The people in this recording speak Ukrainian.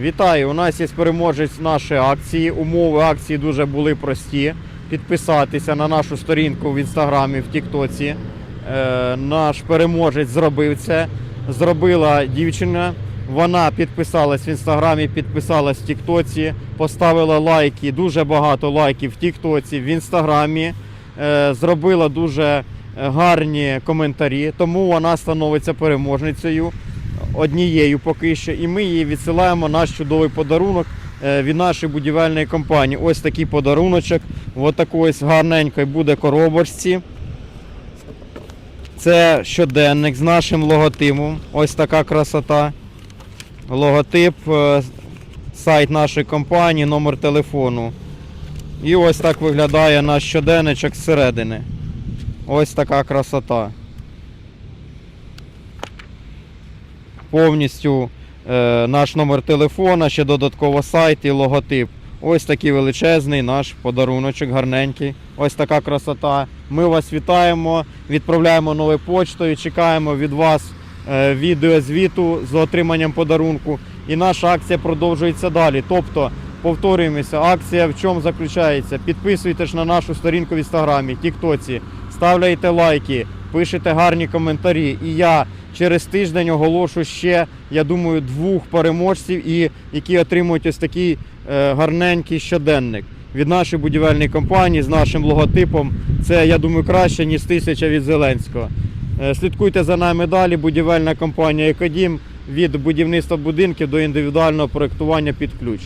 Вітаю! У нас є переможець нашої акції. Умови акції дуже були прості. Підписатися на нашу сторінку в інстаграмі, в Тіктоці. Е, наш переможець зробив це. Зробила дівчина. Вона підписалась в інстаграмі, підписалась в Тіктоці, поставила лайки, дуже багато лайків в Тіктоці, в інстаграмі. Е, зробила дуже гарні коментарі, тому вона становиться переможницею однією поки що, і ми їй відсилаємо наш чудовий подарунок е, від нашої будівельної компанії. Ось такий подаруночок. Ось такої гарненької буде коробочці. Це щоденник з нашим логотипом. Ось така красота. Логотип, е, сайт нашої компанії, номер телефону. І ось так виглядає наш щоденничок зсередини. Ось така красота. Повністю е, наш номер телефона, ще додатково сайт і логотип. Ось такий величезний наш подаруночок, гарненький. Ось така красота. Ми вас вітаємо, відправляємо новою почтою, чекаємо від вас е, відеозвіту з отриманням подарунку. І наша акція продовжується далі. Тобто, повторюємося, акція в чому заключається? Підписуйтесь на нашу сторінку в інстаграмі, тіктоці, ставляйте лайки, пишете гарні коментарі. І я через тиждень оголошу ще, я думаю, двох переможців, і які отримують ось такий е, гарненький щоденник від нашої будівельної компанії з нашим логотипом. Це, я думаю, краще, ніж тисяча від Зеленського. Е, Слідкуйте за нами далі. Будівельна компанія Екодім від будівництва будинків до індивідуального проєктування під ключ.